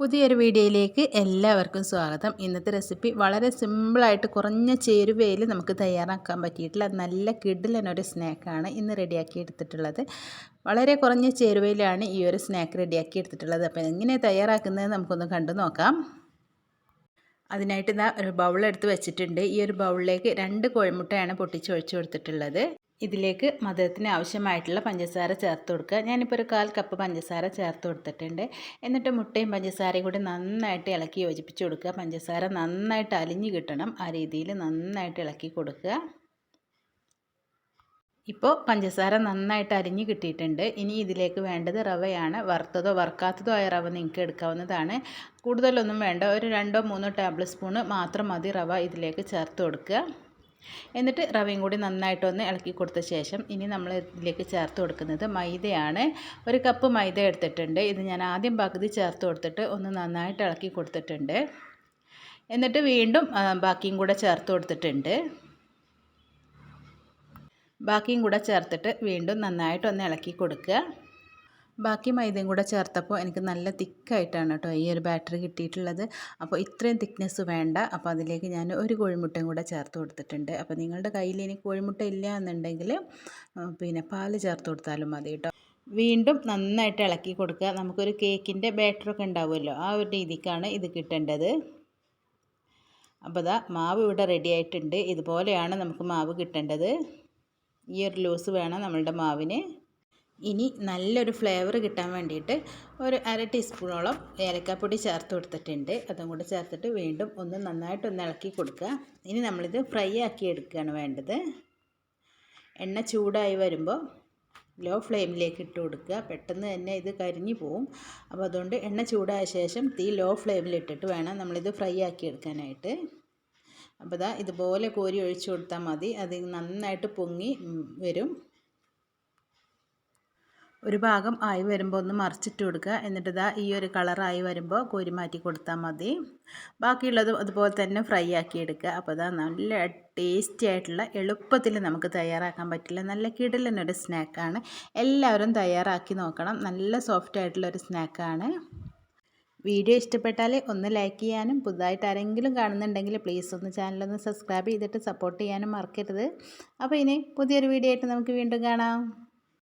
പുതിയൊരു വീഡിയോയിലേക്ക് എല്ലാവർക്കും സ്വാഗതം. ഇന്നത്തെ റെസിപ്പി വളരെ സിമ്പിളായിട്ട് കുറഞ്ഞ ചേരുവയിൽ നമുക്ക് തയ്യാറാക്കാൻ പറ്റിയിട്ടുള്ള നല്ല കിഡിലനൊരു സ്നാക്കാണ് ഇന്ന് റെഡിയാക്കി എടുത്തിട്ടുള്ളത്. വളരെ കുറഞ്ഞ ചേരുവയിലാണ് ഈ ഒരു സ്നാക്ക് റെഡിയാക്കി എടുത്തിട്ടുള്ളത്. അപ്പോൾ എങ്ങനെ തയ്യാറാക്കുന്നത് നമുക്കൊന്ന് കണ്ടു നോക്കാം. അതിനായിട്ട് ഇതാ ഒരു ബൗൾ എടുത്ത് വെച്ചിട്ടുണ്ട്. ഈ ഒരു ബൗളിലേക്ക് രണ്ട് കോഴിമുട്ടയാണ് പൊട്ടിച്ച് ഒഴിച്ചു കൊടുത്തിട്ടുള്ളത്. ഇതിലേക്ക് മധുരത്തിന് ആവശ്യമായിട്ടുള്ള പഞ്ചസാര ചേർത്ത് കൊടുക്കുക. ഞാനിപ്പോൾ ഒരു കാൽ കപ്പ് പഞ്ചസാര ചേർത്ത് കൊടുത്തിട്ടുണ്ട്. എന്നിട്ട് മുട്ടയും പഞ്ചസാരയും കൂടി നന്നായിട്ട് ഇളക്കി യോജിപ്പിച്ച് കൊടുക്കുക. പഞ്ചസാര നന്നായിട്ട് അലിഞ്ഞ് കിട്ടണം. ആ രീതിയിൽ നന്നായിട്ട് ഇളക്കി കൊടുക്കുക. ഇപ്പോൾ പഞ്ചസാര നന്നായിട്ട് അരിഞ്ഞ് കിട്ടിയിട്ടുണ്ട്. ഇനി ഇതിലേക്ക് വേണ്ടത് റവയാണ്. വറുത്തതോ വറുക്കാത്തതോ ആയ റവ നിങ്ങൾക്ക് എടുക്കാവുന്നതാണ്. കൂടുതലൊന്നും വേണ്ട. ഒരു രണ്ടോ മൂന്നോ ടേബിൾ സ്പൂണ് മാത്രം മതി റവ ഇതിലേക്ക് ചേർത്ത് കൊടുക്കുക. എന്നിട്ട് റവയും കൂടി നന്നായിട്ടൊന്ന് ഇളക്കി കൊടുത്ത ശേഷം ഇനി നമ്മൾ ഇതിലേക്ക് ചേർത്ത് കൊടുക്കുന്നത് മൈദയാണ്. ഒരു കപ്പ് മൈദ എടുത്തിട്ടുണ്ട്. ഇത് ഞാൻ ആദ്യം പകുതി ചേർത്ത് കൊടുത്തിട്ട് ഒന്ന് നന്നായിട്ട് ഇളക്കി കൊടുത്തിട്ടുണ്ട്. എന്നിട്ട് വീണ്ടും ബാക്കിയും കൂടെ ചേർത്ത് കൊടുത്തിട്ടുണ്ട്. ബാക്കിയും കൂടെ ചേർത്തിട്ട് വീണ്ടും നന്നായിട്ടൊന്ന് ഇളക്കി കൊടുക്കുക. ബാക്കി മൈദയും കൂടെ ചേർത്തപ്പോൾ എനിക്ക് നല്ല തിക്കായിട്ടാണ് കേട്ടോ ഈ ഒരു ബാറ്ററി കിട്ടിയിട്ടുള്ളത്. അപ്പോൾ ഇത്രയും തിക്നെസ് വേണ്ട. അപ്പോൾ അതിലേക്ക് ഞാൻ ഒരു കോഴിമുട്ടയും കൂടെ ചേർത്ത് കൊടുത്തിട്ടുണ്ട്. അപ്പോൾ നിങ്ങളുടെ കയ്യിൽ ഇനി കോഴിമുട്ട ഇല്ല എന്നുണ്ടെങ്കിൽ പിന്നെ പാൽ ചേർത്ത് കൊടുത്താലും മതി കേട്ടോ. വീണ്ടും നന്നായിട്ട് ഇളക്കി കൊടുക്കുക. നമുക്കൊരു കേക്കിന്റെ ബാറ്ററൊക്കെ ഉണ്ടാവുമല്ലോ ആ ഒരു രീതിക്കാണ് ഇത് കിട്ടേണ്ടത്. അപ്പോൾ ഇതാ മാവ് ഇവിടെ റെഡി ആയിട്ടുണ്ട്. ഇതുപോലെയാണ് നമുക്ക് മാവ് കിട്ടേണ്ടത്. ഈ ഒരു ലൂസ് വേണം നമ്മളുടെ മാവിന്. ഇനി നല്ലൊരു ഫ്ലേവർ കിട്ടാൻ വേണ്ടിയിട്ട് ഒരു അര ടീസ്പൂണോളം ഏലക്കാപ്പൊടി ചേർത്ത് കൊടുത്തിട്ടുണ്ട്. അതും കൂടെ ചേർത്തിട്ട് വീണ്ടും ഒന്ന് നന്നായിട്ടൊന്ന് ഇളക്കി കൊടുക്കുക. ഇനി നമ്മളിത് ഫ്രൈ ആക്കി എടുക്കുകയാണ് വേണ്ടത്. എണ്ണ ചൂടായി വരുമ്പോൾ ലോ ഫ്ലെയിമിലേക്ക് ഇട്ട് കൊടുക്കുക. പെട്ടെന്ന് തന്നെ ഇത് കരിഞ്ഞു പോവും. അപ്പോൾ അതുകൊണ്ട് എണ്ണ ചൂടായ ശേഷം തീ ലോ ഫ്ലെയിമിൽ ഇട്ടിട്ട് വേണം നമ്മളിത് ഫ്രൈ ആക്കി എടുക്കാനായിട്ട്. അപ്പോൾ ഇതാ ഇതുപോലെ കോരി ഒഴിച്ചു കൊടുത്താൽ മതി. അത് നന്നായിട്ട് പൊങ്ങി വരും. ഒരു ഭാഗം ആയി വരുമ്പോൾ ഒന്ന് മറിച്ചിട്ട് കൊടുക്കുക. എന്നിട്ട് ഇതാ ഈ ഒരു കളറായി വരുമ്പോൾ കോരി മാറ്റി കൊടുത്താൽ മതി. ബാക്കിയുള്ളത് അതുപോലെ തന്നെ ഫ്രൈ ആക്കി എടുക്കുക. അപ്പോൾ ഇതാ നല്ല ടേസ്റ്റി ആയിട്ടുള്ള എളുപ്പത്തിൽ നമുക്ക് തയ്യാറാക്കാൻ പറ്റില്ല. നല്ല കിടലിനൊരു സ്നാക്കാണ് എല്ലാവരും തയ്യാറാക്കി നോക്കണം. നല്ല സോഫ്റ്റ് ആയിട്ടുള്ള ഒരു സ്നാക്കാണ് വീഡിയോ ഇഷ്ടപ്പെട്ടാൽ ഒന്ന് ലൈക്ക് ചെയ്യാനും പുതുതായിട്ട് ആരെങ്കിലും കാണുന്നുണ്ടെങ്കിൽ പ്ലീസ് ഒന്ന് ചാനലൊന്ന് സബ്സ്ക്രൈബ് ചെയ്തിട്ട് സപ്പോർട്ട് ചെയ്യാനും മറക്കരുത്. അപ്പോൾ ഇനി പുതിയൊരു വീഡിയോ ആയിട്ട് നമുക്ക് വീണ്ടും കാണാം.